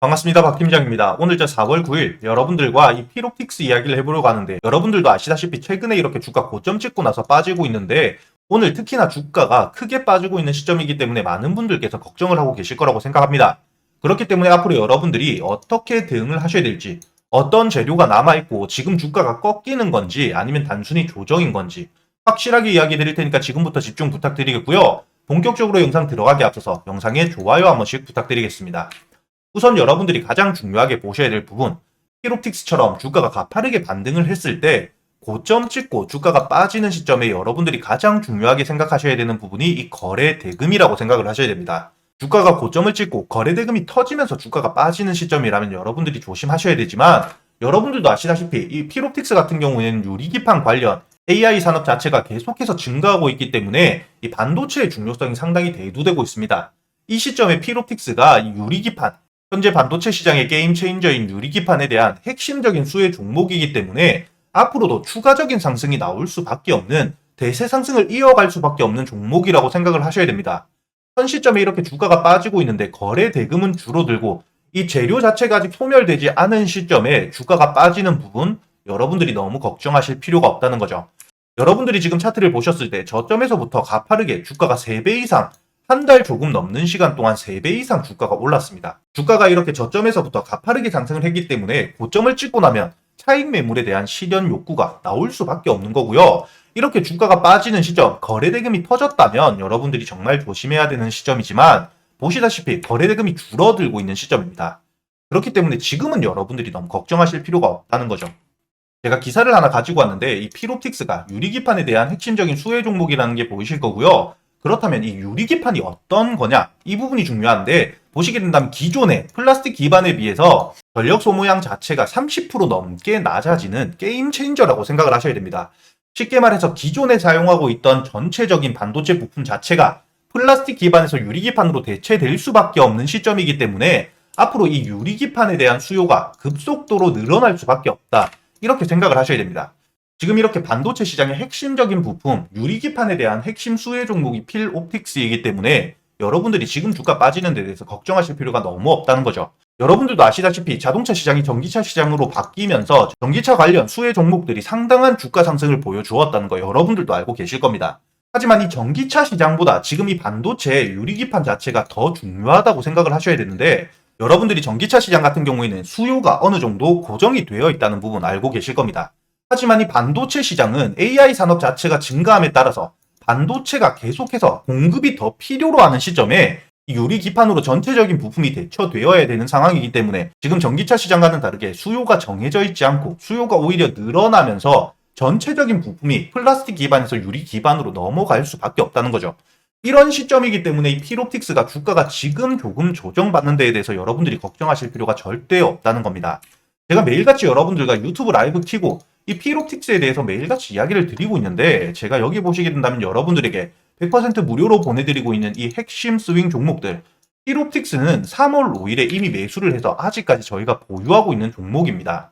반갑습니다. 박 팀장입니다. 오늘 저 4월 9일 여러분들과 이 피로픽스 이야기를 해보려고 하는데 여러분들도 아시다시피 최근에 이렇게 주가 고점 찍고 나서 빠지고 있는데 오늘 특히나 주가가 크게 빠지고 있는 시점이기 때문에 많은 분들께서 걱정을 하고 계실 거라고 생각합니다. 그렇기 때문에 앞으로 여러분들이 어떻게 대응을 하셔야 될지 어떤 재료가 남아있고 지금 주가가 꺾이는 건지 아니면 단순히 조정인 건지 확실하게 이야기 드릴 테니까 지금부터 집중 부탁드리겠고요. 본격적으로 영상 들어가기 앞서서 영상에 좋아요 한 번씩 부탁드리겠습니다. 우선 여러분들이 가장 중요하게 보셔야 될 부분, 히로틱스처럼 주가가 가파르게 반등을 했을 때 고점 찍고 주가가 빠지는 시점에 여러분들이 가장 중요하게 생각하셔야 되는 부분이 이 거래 대금이라고 생각을 하셔야 됩니다. 주가가 고점을 찍고 거래 대금이 터지면서 주가가 빠지는 시점이라면 여러분들이 조심하셔야 되지만 여러분들도 아시다시피 이 피로틱스 같은 경우에는 유리기판 관련 AI 산업 자체가 계속해서 증가하고 있기 때문에 이 반도체의 중요성이 상당히 대두되고 있습니다. 이 시점에 피로틱스가 이 유리기판, 현재 반도체 시장의 게임 체인저인 유리기판에 대한 핵심적인 수혜 종목이기 때문에 앞으로도 추가적인 상승이 나올 수밖에 없는 대세 상승을 이어갈 수밖에 없는 종목이라고 생각을 하셔야 됩니다. 현 시점에 이렇게 주가가 빠지고 있는데 거래 대금은 줄어들고 이 재료 자체가 아직 소멸되지 않은 시점에 주가가 빠지는 부분 여러분들이 너무 걱정하실 필요가 없다는 거죠. 여러분들이 지금 차트를 보셨을 때 저점에서부터 가파르게 주가가 3배 이상 한 달 조금 넘는 시간 동안 3배 이상 주가가 올랐습니다. 주가가 이렇게 저점에서부터 가파르게 상승을 했기 때문에 고점을 찍고 나면 차익 매물에 대한 실현 욕구가 나올 수밖에 없는 거고요. 이렇게 주가가 빠지는 시점, 거래 대금이 터졌다면 여러분들이 정말 조심해야 되는 시점이지만 보시다시피 거래 대금이 줄어들고 있는 시점입니다. 그렇기 때문에 지금은 여러분들이 너무 걱정하실 필요가 없다는 거죠. 제가 기사를 하나 가지고 왔는데 이 피로틱스가 유리기판에 대한 핵심적인 수혜 종목이라는 게 보이실 거고요. 그렇다면 이 유리기판이 어떤 거냐? 이 부분이 중요한데 보시게 된다면 기존의 플라스틱 기반에 비해서 전력 소모량 자체가 30% 넘게 낮아지는 게임 체인저라고 생각을 하셔야 됩니다. 쉽게 말해서 기존에 사용하고 있던 전체적인 반도체 부품 자체가 플라스틱 기반에서 유리기판으로 대체될 수밖에 없는 시점이기 때문에 앞으로 이 유리기판에 대한 수요가 급속도로 늘어날 수밖에 없다. 이렇게 생각을 하셔야 됩니다. 지금 이렇게 반도체 시장의 핵심적인 부품, 유리기판에 대한 핵심 수혜 종목이 필 옵틱스이기 때문에 여러분들이 지금 주가 빠지는 데 대해서 걱정하실 필요가 너무 없다는 거죠. 여러분들도 아시다시피 자동차 시장이 전기차 시장으로 바뀌면서 전기차 관련 수혜 종목들이 상당한 주가 상승을 보여주었다는 거 여러분들도 알고 계실 겁니다. 하지만 이 전기차 시장보다 지금 이 반도체 유리기판 자체가 더 중요하다고 생각을 하셔야 되는데 여러분들이 전기차 시장 같은 경우에는 수요가 어느 정도 고정이 되어 있다는 부분 알고 계실 겁니다. 하지만 이 반도체 시장은 AI 산업 자체가 증가함에 따라서 반도체가 계속해서 공급이 더 필요로 하는 시점에 이 유리 기판으로 전체적인 부품이 대처되어야 되는 상황이기 때문에 지금 전기차 시장과는 다르게 수요가 정해져 있지 않고 수요가 오히려 늘어나면서 전체적인 부품이 플라스틱 기반에서 유리 기반으로 넘어갈 수밖에 없다는 거죠. 이런 시점이기 때문에 이 피롭틱스가 주가가 지금 조금 조정받는 데에 대해서 여러분들이 걱정하실 필요가 절대 없다는 겁니다. 제가 매일같이 여러분들과 유튜브 라이브 키고 이 피롭틱스에 대해서 매일같이 이야기를 드리고 있는데 제가 여기 보시게 된다면 여러분들에게 100% 무료로 보내드리고 있는 이 핵심 스윙 종목들 피롭틱스는 3월 5일에 이미 매수를 해서 아직까지 저희가 보유하고 있는 종목입니다.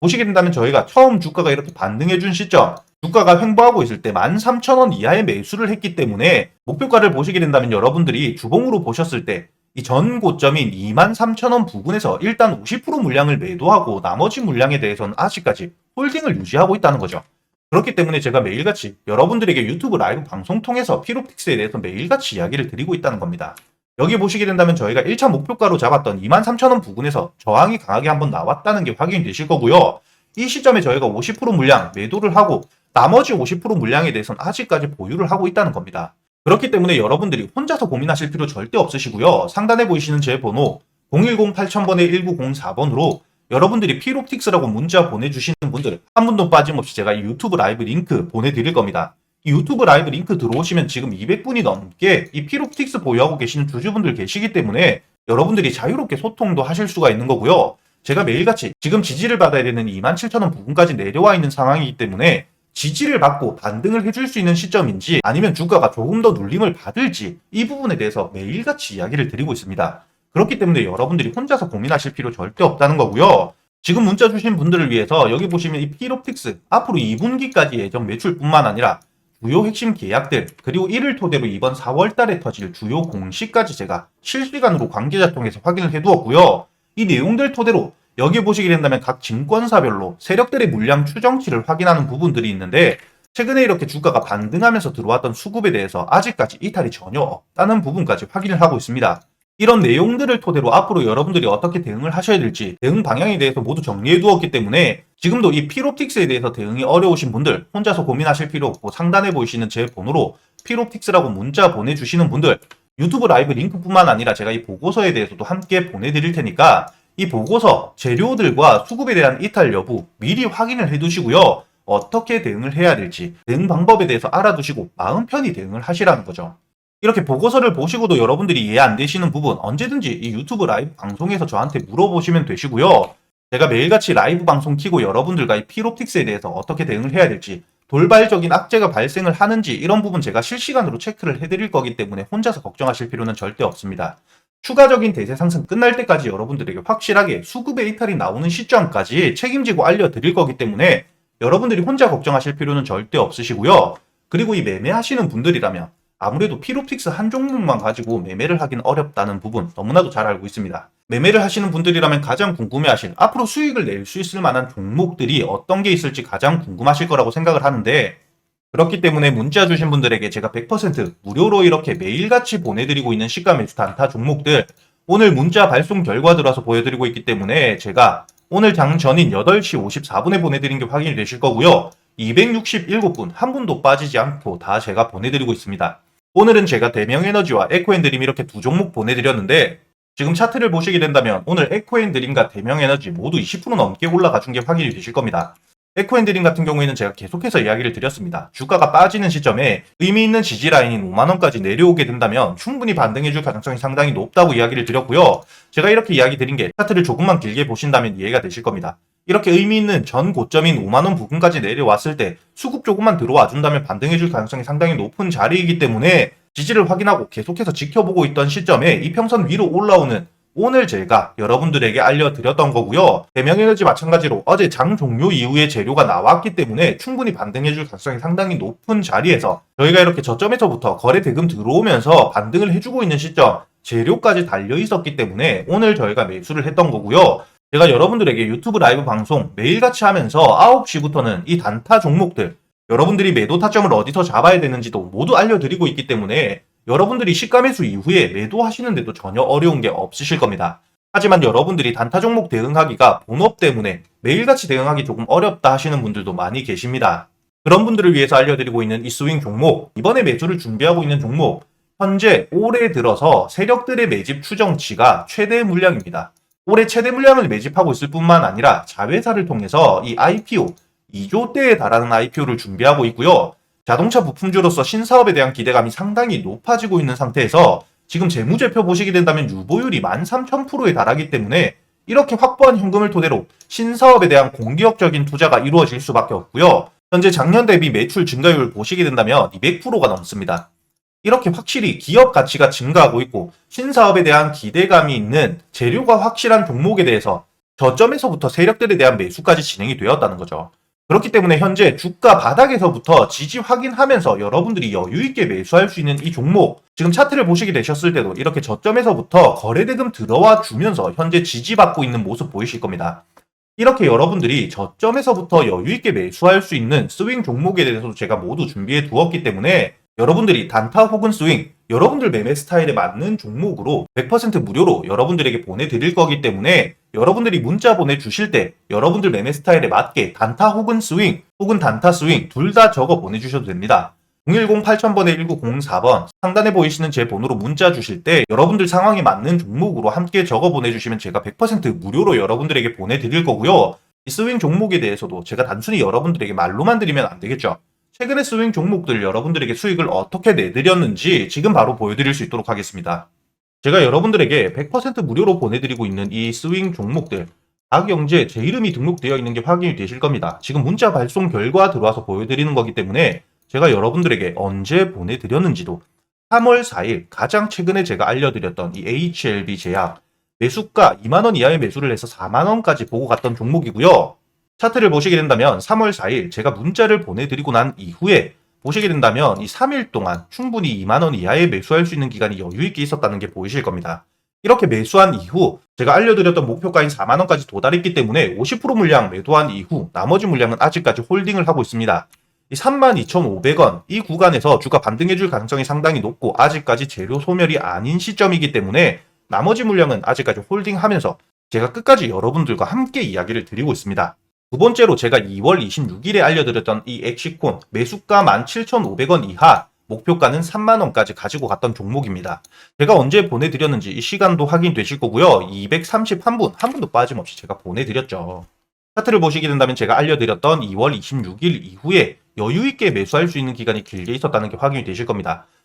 보시게 된다면 저희가 처음 주가가 이렇게 반등해준 시점 주가가 횡보하고 있을 때 13,000원 이하의 매수를 했기 때문에 목표가를 보시게 된다면 여러분들이 주봉으로 보셨을 때 이 전 고점인 23,000원 부근에서 일단 50% 물량을 매도하고 나머지 물량에 대해서는 아직까지 홀딩을 유지하고 있다는 거죠. 그렇기 때문에 제가 매일같이 여러분들에게 유튜브 라이브 방송 통해서 피로픽스에 대해서 매일같이 이야기를 드리고 있다는 겁니다. 여기 보시게 된다면 저희가 1차 목표가로 잡았던 23,000원 부근에서 저항이 강하게 한번 나왔다는 게 확인이 되실 거고요. 이 시점에 저희가 50% 물량 매도를 하고 나머지 50% 물량에 대해서는 아직까지 보유를 하고 있다는 겁니다. 그렇기 때문에 여러분들이 혼자서 고민하실 필요 절대 없으시고요. 상단에 보이시는 제 번호 010-8000번에 1904번으로 여러분들이 피롭틱스라고 문자 보내주시는 분들 한 분도 빠짐없이 제가 이 유튜브 라이브 링크 보내드릴 겁니다. 이 유튜브 라이브 링크 들어오시면 지금 200분이 넘게 이 피롭틱스 보유하고 계시는 주주분들 계시기 때문에 여러분들이 자유롭게 소통도 하실 수가 있는 거고요. 제가 매일같이 지금 지지를 받아야 되는 27,000원 부분까지 내려와 있는 상황이기 때문에 지지를 받고 반등을 해줄 수 있는 시점인지 아니면 주가가 조금 더 눌림을 받을지 이 부분에 대해서 매일같이 이야기를 드리고 있습니다. 그렇기 때문에 여러분들이 혼자서 고민하실 필요 절대 없다는 거고요. 지금 문자 주신 분들을 위해서 여기 보시면 이 피롭틱스 앞으로 2분기까지 예정 매출뿐만 아니라 주요 핵심 계약들 그리고 이를 토대로 이번 4월 달에 터질 주요 공시까지 제가 실시간으로 관계자 통해서 확인을 해두었고요. 이 내용들 토대로 여기 보시게 된다면 각 증권사별로 세력들의 물량 추정치를 확인하는 부분들이 있는데 최근에 이렇게 주가가 반등하면서 들어왔던 수급에 대해서 아직까지 이탈이 전혀 없다는 부분까지 확인을 하고 있습니다. 이런 내용들을 토대로 앞으로 여러분들이 어떻게 대응을 하셔야 될지 대응 방향에 대해서 모두 정리해 두었기 때문에 지금도 이 피롭틱스에 대해서 대응이 어려우신 분들 혼자서 고민하실 필요 없고 상단에 보이시는 제 번호로 피롭틱스라고 문자 보내주시는 분들 유튜브 라이브 링크뿐만 아니라 제가 이 보고서에 대해서도 함께 보내드릴 테니까 이 보고서 재료들과 수급에 대한 이탈 여부 미리 확인을 해두시고요. 어떻게 대응을 해야 될지 대응 방법에 대해서 알아두시고 마음 편히 대응을 하시라는 거죠. 이렇게 보고서를 보시고도 여러분들이 이해 안 되시는 부분 언제든지 이 유튜브 라이브 방송에서 저한테 물어보시면 되시고요. 제가 매일같이 라이브 방송 키고 여러분들과 이 피롭틱스에 대해서 어떻게 대응을 해야 될지 돌발적인 악재가 발생을 하는지 이런 부분 제가 실시간으로 체크를 해드릴 거기 때문에 혼자서 걱정하실 필요는 절대 없습니다. 추가적인 대세 상승 끝날 때까지 여러분들에게 확실하게 수급의 이탈이 나오는 시점까지 책임지고 알려드릴 거기 때문에 여러분들이 혼자 걱정하실 필요는 절대 없으시고요. 그리고 이 매매하시는 분들이라면 아무래도 피롭틱스 한 종목만 가지고 매매를 하긴 어렵다는 부분 너무나도 잘 알고 있습니다. 매매를 하시는 분들이라면 가장 궁금해하실 앞으로 수익을 낼 수 있을 만한 종목들이 어떤 게 있을지 가장 궁금하실 거라고 생각을 하는데 그렇기 때문에 문자 주신 분들에게 제가 100% 무료로 이렇게 매일같이 보내드리고 있는 시가 매수 단타 종목들 오늘 문자 발송 결과 들어와서 보여드리고 있기 때문에 제가 오늘 장 전인 8시 54분에 보내드린 게 확인이 되실 거고요. 267분 한 분도 빠지지 않고 다 제가 보내드리고 있습니다. 오늘은 제가 대명에너지와 에코앤드림 이렇게 두 종목 보내드렸는데 지금 차트를 보시게 된다면 오늘 에코앤드림과 대명에너지 모두 20% 넘게 올라가 준 게 확인이 되실 겁니다. 에코앤드림 같은 경우에는 제가 계속해서 이야기를 드렸습니다. 주가가 빠지는 시점에 의미 있는 지지 라인인 5만원까지 내려오게 된다면 충분히 반등해줄 가능성이 상당히 높다고 이야기를 드렸고요. 제가 이렇게 이야기 드린 게 차트를 조금만 길게 보신다면 이해가 되실 겁니다. 이렇게 의미 있는 전 고점인 5만원 부근까지 내려왔을 때 수급 조금만 들어와 준다면 반등해줄 가능성이 상당히 높은 자리이기 때문에 지지를 확인하고 계속해서 지켜보고 있던 시점에 이평선 위로 올라오는 오늘 제가 여러분들에게 알려드렸던 거고요. 대명에너지 마찬가지로 어제 장 종료 이후에 재료가 나왔기 때문에 충분히 반등해줄 가능성이 상당히 높은 자리에서 저희가 이렇게 저점에서부터 거래 대금 들어오면서 반등을 해주고 있는 시점 재료까지 달려 있었기 때문에 오늘 저희가 매수를 했던 거고요. 제가 여러분들에게 유튜브 라이브 방송 매일같이 하면서 9시부터는 이 단타 종목들 여러분들이 매도 타점을 어디서 잡아야 되는지도 모두 알려드리고 있기 때문에 여러분들이 시가 매수 이후에 매도하시는데도 전혀 어려운 게 없으실 겁니다. 하지만 여러분들이 단타 종목 대응하기가 본업 때문에 매일같이 대응하기 조금 어렵다 하시는 분들도 많이 계십니다. 그런 분들을 위해서 알려드리고 있는 이 스윙 종목, 이번에 매수를 준비하고 있는 종목, 현재 올해 들어서 세력들의 매집 추정치가 최대 물량입니다. 올해 최대 물량을 매집하고 있을 뿐만 아니라 자회사를 통해서 이 IPO 2조대에 달하는 IPO를 준비하고 있고요. 자동차 부품주로서 신사업에 대한 기대감이 상당히 높아지고 있는 상태에서 지금 재무제표 보시게 된다면 유보율이 13,000%에 달하기 때문에 이렇게 확보한 현금을 토대로 신사업에 대한 공격적인 투자가 이루어질 수밖에 없고요. 현재 작년 대비 매출 증가율 보시게 된다면 200%가 넘습니다. 이렇게 확실히 기업 가치가 증가하고 있고 신사업에 대한 기대감이 있는 재료가 확실한 종목에 대해서 저점에서부터 세력들에 대한 매수까지 진행이 되었다는 거죠. 그렇기 때문에 현재 주가 바닥에서부터 지지 확인하면서 여러분들이 여유있게 매수할 수 있는 이 종목 지금 차트를 보시게 되셨을 때도 이렇게 저점에서부터 거래대금 들어와 주면서 현재 지지받고 있는 모습 보이실 겁니다. 이렇게 여러분들이 저점에서부터 여유있게 매수할 수 있는 스윙 종목에 대해서도 제가 모두 준비해 두었기 때문에 여러분들이 단타 혹은 스윙, 여러분들 매매 스타일에 맞는 종목으로 100% 무료로 여러분들에게 보내드릴 거기 때문에 여러분들이 문자 보내주실 때 여러분들 매매 스타일에 맞게 단타 혹은 스윙, 혹은 단타 스윙 둘 다 적어 보내주셔도 됩니다. 010-8000번에 1904번 상단에 보이시는 제 번호로 문자 주실 때 여러분들 상황에 맞는 종목으로 함께 적어 보내주시면 제가 100% 무료로 여러분들에게 보내드릴 거고요. 이 스윙 종목에 대해서도 제가 단순히 여러분들에게 말로만 드리면 안 되겠죠. 최근의 스윙 종목들 여러분들에게 수익을 어떻게 내드렸는지 지금 바로 보여드릴 수 있도록 하겠습니다. 제가 여러분들에게 100% 무료로 보내드리고 있는 이 스윙 종목들 박영재 제 이름이 등록되어 있는 게 확인이 되실 겁니다. 지금 문자 발송 결과 들어와서 보여드리는 거기 때문에 제가 여러분들에게 언제 보내드렸는지도 3월 4일 가장 최근에 제가 알려드렸던 이 HLB 제약 매수가 2만원 이하의 매수를 해서 4만원까지 보고 갔던 종목이고요. 차트를 보시게 된다면 3월 4일 제가 문자를 보내드리고 난 이후에 보시게 된다면 이 3일 동안 충분히 2만원 이하에 매수할 수 있는 기간이 여유있게 있었다는 게 보이실 겁니다. 이렇게 매수한 이후 제가 알려드렸던 목표가인 4만원까지 도달했기 때문에 50% 물량 매도한 이후 나머지 물량은 아직까지 홀딩을 하고 있습니다. 이 32,500원 이 구간에서 주가 반등해줄 가능성이 상당히 높고 아직까지 재료 소멸이 아닌 시점이기 때문에 나머지 물량은 아직까지 홀딩하면서 제가 끝까지 여러분들과 함께 이야기를 드리고 있습니다. 두 번째로 제가 2월 26일에 알려드렸던 이 엑시콘 매수가 17,500원 이하 목표가는 3만원까지 가지고 갔던 종목입니다. 제가 언제 보내드렸는지 이 시간도 확인되실 거고요. 231분, 한 분도 빠짐없이 제가 보내드렸죠. 차트를 보시게 된다면 제가 알려드렸던 2월 26일 이후에 여유있게 매수할 수 있는 기간이 길게 있었다는 게 확인이 되실 겁니다.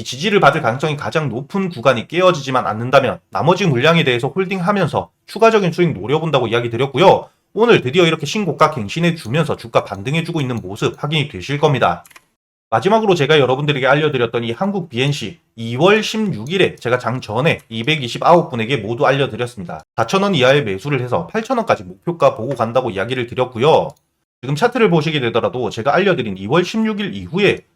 이 지지를 받을 가능성이 가장 높은 구간이 깨어지지만 않는다면 나머지 물량에 대해서 홀딩하면서 추가적인 수익 노려본다고 이야기 드렸고요. 오늘 드디어 이렇게 신고가 갱신해 주면서 주가 반등해주고 있는 모습 확인이 되실 겁니다. 마지막으로 제가 여러분들에게 알려드렸던 이 한국 BNC 2월 16일에 제가 장 전에 229분에게 모두 알려드렸습니다. 4,000원 이하의 매수를 해서 8,000원까지 목표가 보고 간다고 이야기를 드렸고요. 지금 차트를 보시게 되더라도 제가 알려드린 2월 16일 이후에